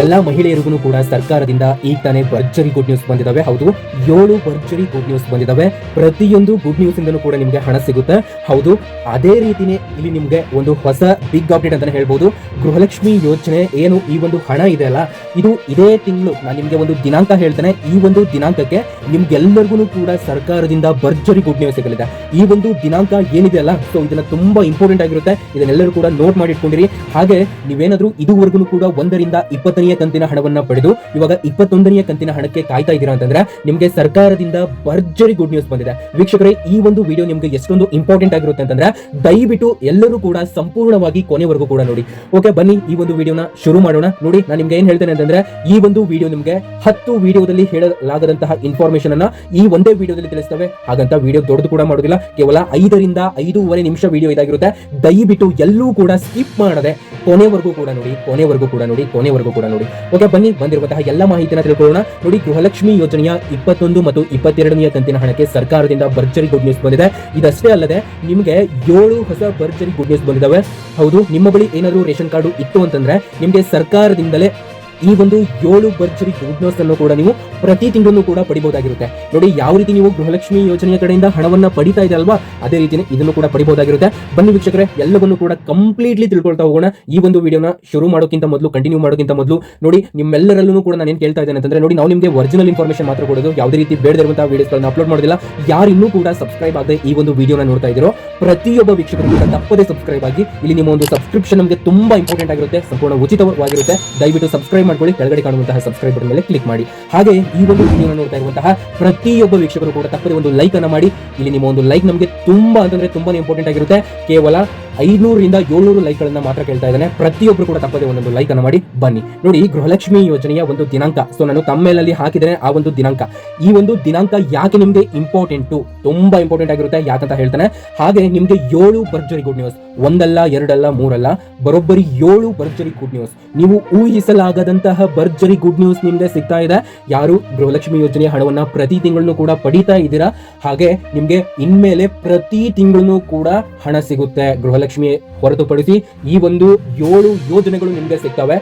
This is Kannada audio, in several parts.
ಎಲ್ಲಾ ಮಹಿಳೆಯರಿಗೂ ಕೂಡ ಸರ್ಕಾರದಿಂದ ಈಗ ತಾನೇ ಭರ್ಜರಿ ಗುಡ್ ನ್ಯೂಸ್ ಬಂದಿದಾವೆ. ಹೌದು, ಏಳು ಭರ್ಜರಿ ಗುಡ್ ನ್ಯೂಸ್ ಬಂದಿದಾವೆ. ಪ್ರತಿಯೊಂದು ಗುಡ್ ನ್ಯೂಸ್ ಇಂದನೂ ಕೂಡ ನಿಮಗೆ ಹಣ ಸಿಗುತ್ತೆ. ಹೌದು, ಅದೇ ರೀತಿನೇ ಇಲ್ಲಿ ನಿಮಗೆ ಒಂದು ಹೊಸ ಬಿಗ್ ಅಪ್ಡೇಟ್ ಅಂತಾನೆ ಹೇಳ್ಬೋದು. ಗೃಹಲಕ್ಷ್ಮಿ ಯೋಜನೆ ಏನು ಈ ಒಂದು ಹಣ ಇದೆ ಅಲ್ಲ, ಇದು ಇದೇ ತಿಂಗಳು ನಾನು ನಿಮಗೆ ಒಂದು ದಿನಾಂಕ ಹೇಳ್ತೇನೆ. ಈ ಒಂದು ದಿನಾಂಕಕ್ಕೆ ನಿಮ್ಗೆಲ್ಲರಿಗೂ ಕೂಡ ಸರ್ಕಾರದಿಂದ ಭರ್ಜರಿ ಗುಡ್ ನ್ಯೂಸ್ ಸಿಗಲಿದೆ. ಈ ಒಂದು ದಿನಾಂಕ ಏನಿದೆ ಅಲ್ಲ ಸೊ ಇದನ್ನ ತುಂಬಾ ಇಂಪಾರ್ಟೆಂಟ್ ಆಗಿರುತ್ತೆ. ಇದನ್ನೆಲ್ಲರೂ ಕೂಡ ನೋಟ್ ಮಾಡಿ ಇಟ್ಕೊಂಡಿರಿ. ಹಾಗೆ ನೀವೇನಾದ್ರೂ ಇದುವರೆಗೂ ಕೂಡ ಒಂದರಿಂದ ಇಪ್ಪತ್ತನೆಯ ಕಂತಿನ ಹಣವನ್ನ ಪಡೆದು ಇವಾಗ ಇಪ್ಪತ್ತೊಂದನೆಯ ಕಂತಿನ ಹಣಕ್ಕೆ ಕಾಯ್ತಾ ಇದ್ದೀರಾ ಅಂತಂದ್ರೆ ನಿಮಗೆ ಸರ್ಕಾರದಿಂದ ಭರ್ಜರಿ ಗುಡ್ ನ್ಯೂಸ್ ಬಂದಿದೆ. ವೀಕ್ಷಕರೇ, ಈ ಒಂದು ವಿಡಿಯೋ ನಿಮಗೆ ಎಷ್ಟೊಂದು ಇಂಪಾರ್ಟೆಂಟ್ ಆಗಿರುತ್ತೆ ಅಂತಂದ್ರೆ ದಯವಿಟ್ಟು ಎಲ್ಲರೂ ಕೂಡ ಸಂಪೂರ್ಣವಾಗಿ ಕೊನೆವರೆಗೂ ಕೂಡ ನೋಡಿ. ಓಕೆ ಬನ್ನಿ ಈ ಒಂದು ವಿಡಿಯೋನ ಶುರು ಮಾಡೋಣ. ನೋಡಿ, ನಾನು ನಿಮ್ಗೆ ಏನ್ ಹೇಳ್ತೇನೆ ಅಂತಂದ್ರೆ ಈ ಒಂದು ವಿಡಿಯೋ ನಿಮಗೆ ಹತ್ತು ವಿಡಿಯೋದಲ್ಲಿ ಹೇಳಲಾಗದಂತಹ ಇನ್ಫಾರ್ಮೇಶನ್ ಅನ್ನ ಈ ಒಂದೇ ವಿಡಿಯೋದಲ್ಲಿ ತಿಳಿಸ್ತವೆ. ಹಾಗಂತ ವಿಡಿಯೋ ದೊಡ್ಡದು ಕೂಡ ಮಾಡೋದಿಲ್ಲ. ಕೇವಲ ಐದರಿಂದ ಐದೂವರೆ ನಿಮಿಷ ವಿಡಿಯೋ ಇದಾಗಿರುತ್ತೆ. ದಯವಿಟ್ಟು ಎಲ್ಲೂ ಕೂಡ ಸ್ಕಿಪ್ ಮಾಡದೆ ಕೊನೆವರೆಗೂ ಕೂಡ ನೋಡಿ, ಕೊನೆವರೆಗೂ ಕೂಡ ನೋಡಿ, ಕೊನೆವರೆಗೂ ಕೂಡ ನೋಡಿ. ಓಕೆ ಬನ್ನಿ, ಬಂದಿರುವಂತಹ ಎಲ್ಲ ಮಾಹಿತಿನ ತಿಳ್ಕೊಳ್ಳೋಣ. ನೋಡಿ, ಗೃಹಲಕ್ಷ್ಮಿ ಯೋಜನೆಯ ಇಪ್ಪತ್ತೊಂದು ಮತ್ತು ಇಪ್ಪತ್ತೆರಡನೆಯ ಕಂತಿನ ಹಣಕ್ಕೆ ಸರ್ಕಾರದಿಂದ ಭರ್ಜರಿ ಗುಡ್ ನ್ಯೂಸ್ ಬಂದಿದೆ. ಇದಷ್ಟೇ ಅಲ್ಲದೆ, ನಿಮಗೆ ಏಳು ಹೊಸ ಭರ್ಜರಿ ಗುಡ್ ನ್ಯೂಸ್ ಬಂದಿದ್ದಾವೆ ಹೌದು, ನಿಮ್ಮ ಬಳಿ ಏನಾದರೂ ರೇಷನ್ ಕಾರ್ಡು ಇತ್ತು ಅಂತಂದ್ರೆ, ನಿಮಗೆ ಸರ್ಕಾರದಿಂದಲೇ ಈ ಒಂದು ಏಳು ಭರ್ಜರಿ ಗುಡ್ ಅನ್ನು ಕೂಡ ನೀವು ಪ್ರತಿ ತಿಂಗಳು ಕೂಡ ಪಡಿಬಹುದಾಗಿರುತ್ತೆ ನೋಡಿ, ಯಾವ ರೀತಿ ನೀವು ಗೃಹಲಕ್ಷ್ಮಿ ಯೋಜನೆಯ ಕಡೆಯಿಂದ ಹಣವನ್ನ ಪಡಿತಾ ಇದೆ ಅಲ್ವಾ ಅದೇ ರೀತಿ ಇದನ್ನು ಕೂಡ ಪಡಿಬಹುದಾಗಿರುತ್ತೆ ಬನ್ನಿ ವೀಕ್ಷಕರೇ, ಎಲ್ಲವನ್ನು ಕೂಡ ಕಂಪ್ಲೀಟ್ಲಿ ತಿಳ್ಕೊಳ್ತಾ ಹೋಗೋಣ. ಈ ಒಂದು ವಿಡಿಯೋನ ಶುರು ಮಾಡೋಕ್ಕಿಂತ ಮೊದಲು ಕಂಟಿನ್ಯೂ ಮಾಡೋಕ್ಕಿಂತ ಮೊದಲು, ನೋಡಿ, ನಿಮ್ಮೆಲ್ಲರಲ್ಲೂ ಕೂಡ ನಾನು ಏನು ಕೇಳ್ತಾ ಇದ್ದೇನೆ ಅಂತಂದ್ರೆ, ನೋಡಿ, ನಾವು ನಿಮಗೆ ಒರಿಜಿನಲ್ ಇನ್ಫಾರ್ಮೇಷನ್ ಮಾತ್ರ ಕೊಡೋದು, ಯಾವುದೇ ರೀತಿ ಬೇಡದಿರುವಂತಹ ವಿಡಿಯೋಸ್ಗಳನ್ನ ಅಪ್ಲೋಡ್ ಮಾಡೋದಿಲ್ಲ. ಯಾರು ಇನ್ನೂ ಕೂಡ ಸಬ್ಸ್ಕ್ರೈಬ್ ಆಗದೆ ಈ ಒಂದು ವಿಡಿಯೋನ ನೋಡ್ತಾ ಇದ್ದೀರೋ, ಪ್ರತಿಯೊಬ್ಬ ವೀಕ್ಷಕರು ಕೂಡ ತಪ್ಪದೇ ಸಬ್ಸ್ಕ್ರೈಬ್ ಆಗಿ, ಇಲ್ಲಿ ನಿಮ್ಮ ಒಂದು ಸಬ್ಸ್ಕ್ರಿಪ್ಷನ್ ನಮಗೆ ತುಂಬಾ ಇಂಪಾರ್ಟೆಂಟ್ ಆಗಿರುತ್ತೆ, ಸಂಪೂರ್ಣ ಉಚಿತವಾಗಿರುತ್ತೆ. ದಯವಿಟ್ಟು ಸಬ್ಸ್ಕ್ರೈಬ್ ಮಾಡ್ಕೊಳ್ಳಿ. ಕೆಳಗಡೆ ಕಾಣುವಂತಹ ಸಬ್ಸ್ಕ್ರೈಬ್ ಬಟನ್ ಮೇಲೆ ಕ್ಲಿಕ್ ಮಾಡಿ. ಹಾಗೆ ಈ ಒಂದು ವಿಡಿಯೋ ನೋಡ್ತಾ ಇರುವಂತಹ ಪ್ರತಿಯೊಬ್ಬ ವೀಕ್ಷಕರು ಕೂಡ ತಪ್ಪದೆ ಒಂದು ಲೈಕ್ ಅನ್ನು ಮಾಡಿ. ಇಲ್ಲಿ ನಿಮ್ಮ ಒಂದು ಲೈಕ್ ನಮಗೆ ತುಂಬಾ ಅಂತಂದ್ರೆ ತುಂಬಾನೇ ಇಂಪಾರ್ಟೆಂಟ್ ಆಗಿರುತ್ತೆ. ಕೇವಲ ಐನೂರರಿಂದ ಏಳ್ನೂರು ಲೈಕ್ ಗಳನ್ನ ಮಾತ್ರ ಕೇಳ್ತಾ ಇದ್ದಾನೆ. ಪ್ರತಿಯೊಬ್ಬರು ಕೂಡ ತಪ್ಪದೆ ಒಂದೊಂದು ಲೈಕ್ ಅನ್ನ ಮಾಡಿ ಬನ್ನಿ. ನೋಡಿ, ಗೃಹಲಕ್ಷ್ಮಿ ಯೋಜನೆಯ ಒಂದು ದಿನಾಂಕ. ಸೊ ನಾನು ತಮ್ಮೇಲಲ್ಲಿ ಹಾಕಿದ್ರೆ ಆ ಒಂದು ದಿನಾಂಕ. ಈ ಒಂದು ದಿನಾಂಕ ಯಾಕೆ ನಿಮ್ಗೆ ಇಂಪಾರ್ಟೆಂಟ್ ತುಂಬಾ ಇಂಪಾರ್ಟೆಂಟ್ ಆಗಿರುತ್ತೆ ಯಾಕಂತ ಹೇಳ್ತಾನೆ. ಹಾಗೆ ನಿಮ್ಗೆ ಏಳು ಭರ್ಜರಿ ಗುಡ್ ನ್ಯೂಸ್ ಒಂದಲ್ಲ, ಎರಡಲ್ಲ, ಮೂರಲ್ಲ, ಬರೋಬ್ಬರಿ ಏಳು ಭರ್ಜರಿ ಗುಡ್ ನ್ಯೂಸ್ ನೀವು ಊಹಿಸಲಾಗದಂತಹ ಭರ್ಜರಿ ಗುಡ್ ನ್ಯೂಸ್ ನಿಮ್ಗೆ ಸಿಗ್ತಾ ಇದೆ. ಯಾರು ಗೃಹಲಕ್ಷ್ಮಿ ಯೋಜನೆಯ ಹಣವನ್ನ ಪ್ರತಿ ತಿಂಗಳನ್ನು ಕೂಡ ಪಡಿತಾ ಇದ್ದೀರಾ? ಹಾಗೆ ನಿಮ್ಗೆ ಇನ್ಮೇಲೆ ಪ್ರತಿ ತಿಂಗಳೂ ಕೂಡ ಹಣ ಸಿಗುತ್ತೆ ಗೃಹಲಕ್ಷ್ಮಿ ಹೊರತುಪಡಿಸಿ ಈ ಒಂದು ಏಳು ಯೋಜನೆಗಳು ನಿಮಗೆ ಸಿಗ್ತವೆ.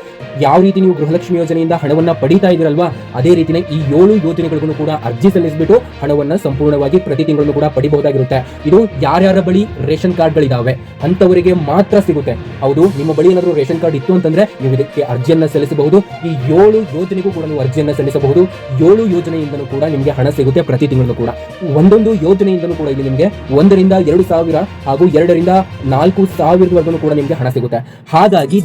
ಯಾವ ರೀತಿ ನೀವು ಗೃಹಲಕ್ಷ್ಮಿ ಯೋಜನೆಯಿಂದ ಹಣವನ್ನ ಪಡೀತಾ ಇದ್ದೀರಲ್ವಾ, ಅದೇ ರೀತಿನೇ ಈ ಏಳು ಯೋಜನೆಗಳಿಗೂ ಕೂಡ ಅರ್ಜಿ ಸಲ್ಲಿಸಿಬಿಟ್ಟು ಹಣವನ್ನ ಸಂಪೂರ್ಣವಾಗಿ ಪ್ರತಿ ತಿಂಗಳನ್ನು ಕೂಡ ಪಡಿಬಹುದಾಗಿರುತ್ತೆ. ಇದು ಯಾರ್ಯಾರ ಬಳಿ ರೇಷನ್ ಕಾರ್ಡ್ಗಳಿದಾವೆ ಅಂತವರಿಗೆ ಮಾತ್ರ ಸಿಗುತ್ತೆ. ಹೌದು, ನಿಮ್ಮ ಬಳಿ ಏನಾದರೂ ರೇಷನ್ ಕಾರ್ಡ್ ಇತ್ತು ಅಂತಂದ್ರೆ ನೀವು ಇದಕ್ಕೆ ಅರ್ಜಿಯನ್ನ ಸಲ್ಲಿಸಬಹುದು. ಈ ಏಳು ಯೋಜನೆಗೂ ಕೂಡ ನೀವು ಅರ್ಜಿಯನ್ನ ಸಲ್ಲಿಸಬಹುದು. ಏಳು ಯೋಜನೆಯಿಂದಲೂ ಕೂಡ ನಿಮಗೆ ಹಣ ಸಿಗುತ್ತೆ ಪ್ರತಿ ತಿಂಗಳು ಕೂಡ. ಒಂದೊಂದು ಯೋಜನೆಯಿಂದಲೂ ಕೂಡ ಇಲ್ಲಿ ನಿಮಗೆ ಒಂದರಿಂದ ಎರಡು ಸಾವಿರ ಹಾಗೂ ಎರಡರಿಂದ ನಾಲ್ಕು ಸಾವಿರದವರೆಗೂ ಕೂಡ ನಿಮಗೆ ಹಣ ಸಿಗುತ್ತೆ. ಹಾಗಾಗಿ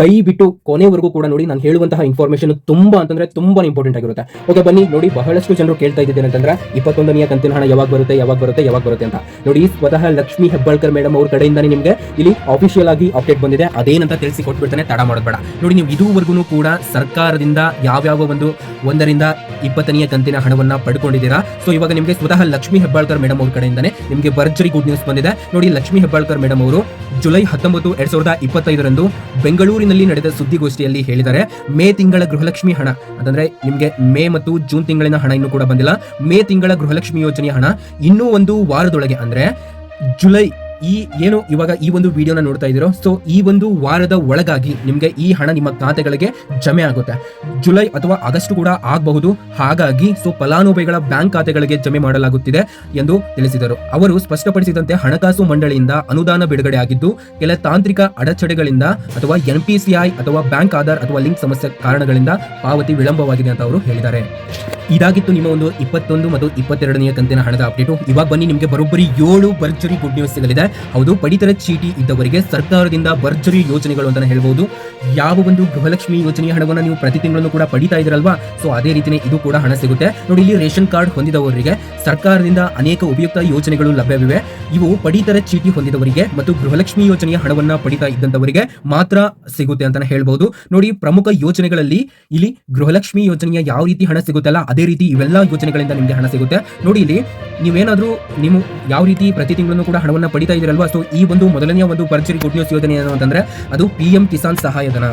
ದಯವಿಟ್ಟು ಕೊನೆವರೆಗೂ ಕೂಡ ನೋಡಿ ನಾನು ಹೇಳುವಂತಹ ಇನ್ಫಾರ್ಮೇಶನ್ ತುಂಬಾ ಅಂತಂದ್ರೆ ತುಂಬಾ ಇಂಪಾರ್ಟೆಂಟ್ ಆಗಿರುತ್ತೆ. ಓಕೆ ಬನ್ನಿ, ನೋಡಿ ಬಹಳಷ್ಟು ಜನರು ಕೇಳ್ತಾ ಇದ್ದೇನೆ ಅಂತಂದ್ರೆ ಇಪ್ಪತ್ತೊಂದನೆಯ ಕಂತಿನ ಹಣ ಯಾವಾಗ ಬರುತ್ತೆ ಯಾವಾಗ ಬರುತ್ತೆ ಯಾವಾಗ ಬರುತ್ತೆ ಅಂತ. ನೋಡಿ, ಸ್ವತಃ ಲಕ್ಷ್ಮಿ ಹೆಬ್ಬಾಳ್ಕರ್ ಮೇಡಮ್ ಅವ್ರ ಕಡೆಯಿಂದಾನೇ ನಿಮಗೆ ಇಲ್ಲಿ ಆಫಿಷಿಯಲ್ ಆಗಿ ಅಪ್ಡೇಟ್ ಬಂದಿದೆ. ಅದೇನಂತ ತಿಳಿಸಿ ಕೊಟ್ಬಿಡ್ತಾನೆ, ತಡ ಮಾಡೋದ್ಬೇಡ. ನೋಡಿ, ನೀವು ಇದುವರೆಗೂ ಕೂಡ ಸರ್ಕಾರದಿಂದ ಯಾವ್ಯಾವ ಒಂದು ಒಂದರಿಂದ ಇಪ್ಪತ್ತನೆಯ ಕಂತಿನ ಹಣವನ್ನ ಪಡ್ಕೊಂಡಿದ್ದೀರಾ? ಸೊ ಇವಾಗ ನಿಮಗೆ ಸ್ವತಃ ಲಕ್ಷ್ಮಿ ಹೆಬ್ಬಾಳ್ಕರ್ ಮೇಡಮ್ ಅವ್ರ ಕಡೆಯಿಂದಾನೆ ನಿಮಗೆ ಭರ್ಜರಿ ಗುಡ್ ನ್ಯೂಸ್ ಬಂದಿದೆ. ನೋಡಿ, ಲಕ್ಷ್ಮಿ ಹೆಬ್ಬಾಳ್ಕರ್ ಮೇಡಮ್ ಅವರು ಜುಲೈ ಹತ್ತೊಂಬತ್ತು, ಎರಡ್ ಸಾವಿರದ ಇಪ್ಪತ್ತೈದರಂದು ಬೆಂಗಳೂರಿನಲ್ಲಿ ನಡೆದ ಸುದ್ದಿಗೋಷ್ಠಿಯಲ್ಲಿ ಹೇಳಿದ್ದಾರೆ, ಮೇ ತಿಂಗಳ ಗೃಹಲಕ್ಷ್ಮಿ ಹಣ. ಅಂತಂದ್ರೆ ನಿಮಗೆ ಮೇ ಮತ್ತು ಜೂನ್ ತಿಂಗಳಿನ ಹಣ ಇನ್ನೂ ಕೂಡ ಬಂದಿಲ್ಲ. ಮೇ ತಿಂಗಳ ಗೃಹಲಕ್ಷ್ಮಿ ಯೋಜನೆಯ ಹಣ ಇನ್ನೂ ಒಂದು ವಾರದೊಳಗೆ, ಅಂದ್ರೆ ಜುಲೈ ಈ ಏನು ಇವಾಗ ಈ ಒಂದು ವಿಡಿಯೋನ ನೋಡ್ತಾ ಇದ್ದೀರೋ ಸೊ ಈ ಒಂದು ವಾರದ ಒಳಗಾಗಿ ನಿಮಗೆ ಈ ಹಣ ನಿಮ್ಮ ಖಾತೆಗಳಿಗೆ ಜಮೆ ಆಗುತ್ತೆ. ಜುಲೈ ಅಥವಾ ಆಗಸ್ಟ್ ಕೂಡ ಆಗಬಹುದು. ಹಾಗಾಗಿ ಸೊ ಫಲಾನುಭವಿಗಳ ಬ್ಯಾಂಕ್ ಖಾತೆಗಳಿಗೆ ಜಮೆ ಮಾಡಲಾಗುತ್ತಿದೆ ಎಂದು ತಿಳಿಸಿದರು. ಅವರು ಸ್ಪಷ್ಟಪಡಿಸಿದಂತೆ ಹಣಕಾಸು ಮಂಡಳಿಯಿಂದ ಅನುದಾನ ಬಿಡುಗಡೆ ಆಗಿದ್ದು, ಕೆಲ ತಾಂತ್ರಿಕ ಅಡಚಣೆಗಳಿಂದ ಅಥವಾ ಎನ್ಪಿಸಿಐ ಅಥವಾ ಬ್ಯಾಂಕ್ ಆಧಾರ್ ಅಥವಾ ಲಿಂಕ್ ಸಮಸ್ಯೆ ಕಾರಣಗಳಿಂದ ಪಾವತಿ ವಿಳಂಬವಾಗಿದೆ ಅಂತ ಅವರು ಹೇಳಿದ್ದಾರೆ. ಇದಾಗಿತ್ತು ನಿಮ್ಮ ಒಂದು ಇಪ್ಪತ್ತೊಂದು ಮತ್ತು ಇಪ್ಪತ್ತೆರಡನೆಯ ಕಂತಿನ ಹಣದ ಅಪ್ಡೇಟು ಇವಾಗ ಬನ್ನಿ, ನಿಮಗೆ ಬರೋಬ್ಬರಿ ಏಳು ಭರ್ಜರಿ ಗುಡ್ ನ್ಯೂಸ್ ಸಿಗಲಿದೆ. ಹೌದು, ಪಡಿತರ ಚೀಟಿ ಇದ್ದವರಿಗೆ ಸರ್ಕಾರದಿಂದ ಭರ್ಜರಿ ಯೋಜನೆಗಳು ಅಂತ ಹೇಳಬಹುದು ಯಾವ ಒಂದು ಗೃಹಲಕ್ಷ್ಮಿ ಯೋಜನೆಯ ಹಣವನ್ನು ನೀವು ಪ್ರತಿ ತಿಂಗಳನ್ನು ಕೂಡ ಪಡಿತಾ ಇದ್ರಲ್ವಾ ಸೊ ಅದೇ ರೀತಿನೇ ಇದು ಕೂಡ ಹಣ ಸಿಗುತ್ತೆ. ನೋಡಿ, ಇಲ್ಲಿ ರೇಷನ್ ಕಾರ್ಡ್ ಹೊಂದಿದವರಿಗೆ ಸರ್ಕಾರದಿಂದ ಅನೇಕ ಉಪಯುಕ್ತ ಯೋಜನೆಗಳು ಲಭ್ಯವಿವೆ. ಇವು ಪಡಿತರ ಚೀಟಿ ಹೊಂದಿದವರಿಗೆ ಮತ್ತು ಗೃಹಲಕ್ಷ್ಮಿ ಯೋಜನೆಯ ಹಣವನ್ನ ಪಡಿತಾ ಇದ್ದಂತವರಿಗೆ ಮಾತ್ರ ಸಿಗುತ್ತೆ ಅಂತಾನೆ ಹೇಳಬಹುದು ನೋಡಿ, ಪ್ರಮುಖ ಯೋಜನೆಗಳಲ್ಲಿ ಇಲ್ಲಿ ಗೃಹಲಕ್ಷ್ಮಿ ಯೋಜನೆಯ ಯಾವ ರೀತಿ ಹಣ ಸಿಗುತ್ತಲ್ಲ ಅದೇ ರೀತಿ ಇವೆಲ್ಲ ಯೋಜನೆಗಳಿಂದ ನಿಮಗೆ ಹಣ ಸಿಗುತ್ತೆ. ನೋಡಿ ಇಲ್ಲಿ ನೀವೇನಾದರೂ ನೀವು ಯಾವ ರೀತಿ ಪ್ರತಿ ತಿಂಗಳನ್ನು ಕೂಡ ಹಣವನ್ನು ಪಡಿತಾ ಇದ್ದೀರಲ್ವಾ? ಸೊ ಈ ಒಂದು ಮೊದಲನೆಯ ಒಂದು ಭರ್ಜರಿ ಗುಡ್ ನ್ಯೂಸ್ ಯೋಜನೆ ಏನು ಅಂತಂದ್ರೆ ಅದು ಪಿ ಎಂ ಕಿಸಾನ್ ಸಹಾಯಧನ.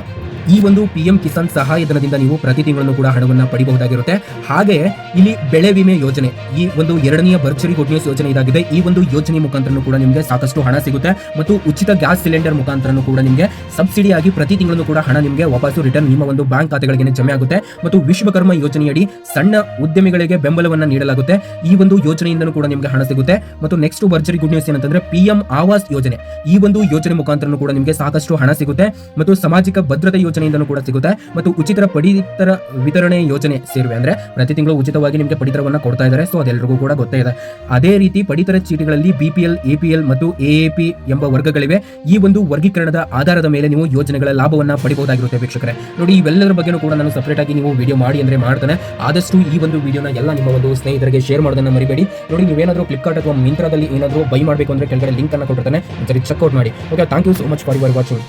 ಈ ಒಂದು ಪಿ ಎಂ ಕಿಸಾನ್ ಸಹಾಯಧನದಿಂದ ನೀವು ಪ್ರತಿ ತಿಂಗಳನ್ನು ಕೂಡ ಹಣವನ್ನು ಪಡಿಬಹುದಾಗಿರುತ್ತೆ. ಹಾಗೆ ಇಲ್ಲಿ ಬೆಳೆ ವಿಮೆ ಯೋಜನೆ, ಈ ಒಂದು ಎರಡನೆಯ ಭರ್ಜರಿ ಗುಡ್ ನ್ಯೂಸ್ ಯೋಜನೆ ಇದಾಗಿದೆ. ಈ ಒಂದು ಯೋಜನೆ ಮುಖಾಂತರ ಕೂಡ ನಿಮಗೆ ಸಾಕಷ್ಟು ಹಣ ಸಿಗುತ್ತೆ ಮತ್ತು ಉಚಿತ ಗ್ಯಾಸ್ ಸಿಲಿಂಡರ್ ಮುಖಾಂತರ ಕೂಡ ನಿಮಗೆ ಸಬ್ಸಿಡಿ ಆಗಿ ಪ್ರತಿ ತಿಂಗಳನ್ನು ಕೂಡ ಹಣ ನಿಮಗೆ ವಾಪಸ್ ರಿಟರ್ನ್ ನಿಮ್ಮ ಒಂದು ಬ್ಯಾಂಕ್ ಖಾತೆಗಳಿಗೆ ಜಮೆ ಆಗುತ್ತೆ. ಮತ್ತು ವಿಶ್ವಕರ್ಮ ಯೋಜನೆಯಡಿ ಸಣ್ಣ ಉದ್ಯಮಿಗಳಿಗೆ ಬೆಂಬಲವನ್ನು ನೀಡಲಾಗುತ್ತೆ. ಈ ಒಂದು ಯೋಜನೆಯಿಂದಲೂ ಕೂಡ ನಿಮಗೆ ಹಣ ಸಿಗುತ್ತೆ. ಮತ್ತು ನೆಕ್ಸ್ಟ್ ಭರ್ಜರಿ ಗುಡ್ ನ್ಯೂಸ್ ಏನಂತಂದ್ರೆ ಪಿ ಎಂ ಆವಾಸ್ ಯೋಜನೆ, ಈ ಒಂದು ಯೋಜನೆ ಮುಖಾಂತರ ಕೂಡ ನಿಮಗೆ ಸಾಕಷ್ಟು ಹಣ ಸಿಗುತ್ತೆ. ಮತ್ತು ಸಾಮಾಜಿಕ ಭದ್ರತೆ ಯೋಜನೆಯಿಂದಲೂ ಕೂಡ ಸಿಗುತ್ತೆ. ಮತ್ತು ಉಚಿತ ಪಡಿತರ ವಿತರಣೆ ಯೋಜನೆ ಸೇರಿವೆ. ಅಂದ್ರೆ ಪ್ರತಿ ತಿಂಗಳು ಉಚಿತವಾಗಿ ನಿಮಗೆ ಪಡಿತರವನ್ನು ಕೊಡ್ತಾ ಇದ್ದಾರೆ ಸೊ ಅದೆಲ್ಲರಿಗೂ ಕೂಡ ಗೊತ್ತೇ ಇದೆ. ಅದೇ ರೀತಿ ಪಡಿತರ ಚೀಟಿಗಳಲ್ಲಿ ಬಿಪಿಎಲ್, ಎಪಿಎಲ್ ಮತ್ತು ಎಎಪಿ ಎಂಬ ವರ್ಗಗಳಿವೆ. ಈ ಒಂದು ವರ್ಗೀಕರಣದ ಆಧಾರದ ಮೇಲೆ ನೀವು ಯೋಜನೆಗಳ ಲಾಭವನ್ನ ಪಡಿಬಹುದಾಗಿರುತ್ತೆ ವೀಕ್ಷಕರೇ. ನೋಡಿ, ಇವೆಲ್ಲದರ ಬಗ್ಗೆನೂ ಕೂಡ ನಾನು ಸಪರೇಟ್ ಆಗಿ ನೀವು ವಿಡಿಯೋ ಮಾಡಿ ಅಂದ್ರೆ ಮಾಡ್ತಾನೆ. ಆದಷ್ಟು ಈ ಒಂದು ವಿಡಿಯೋನ ಎಲ್ಲ ನಿಮ್ಮ ಒಂದು ಸ್ನೇಹಿತರಿಗೆ ಶೇರ್ ಮಾಡೋದನ್ನ ಮರಿಬೇಡಿ. ನೋಡಿ, ನೀವೇನಾದರೂ ಫ್ಲಿಪ್ಕಾರ್ಟ್ ಅಥವಾ ಮಿಂತ್ರದಲ್ಲಿ ಏನಾದರೂ ಬೈ ಮಾಡಬೇಕು ಅಂದ್ರೆ ಕೆಳಗಡೆ ಲಿಂಕ್ ಅನ್ನ ಕೊಟ್ಟಿರ್ತಾನೆ. ಚೆಕ್ ಚೆಕ್ಔಟ್ ಮಾಡಿ. Okay thank you so much for your watching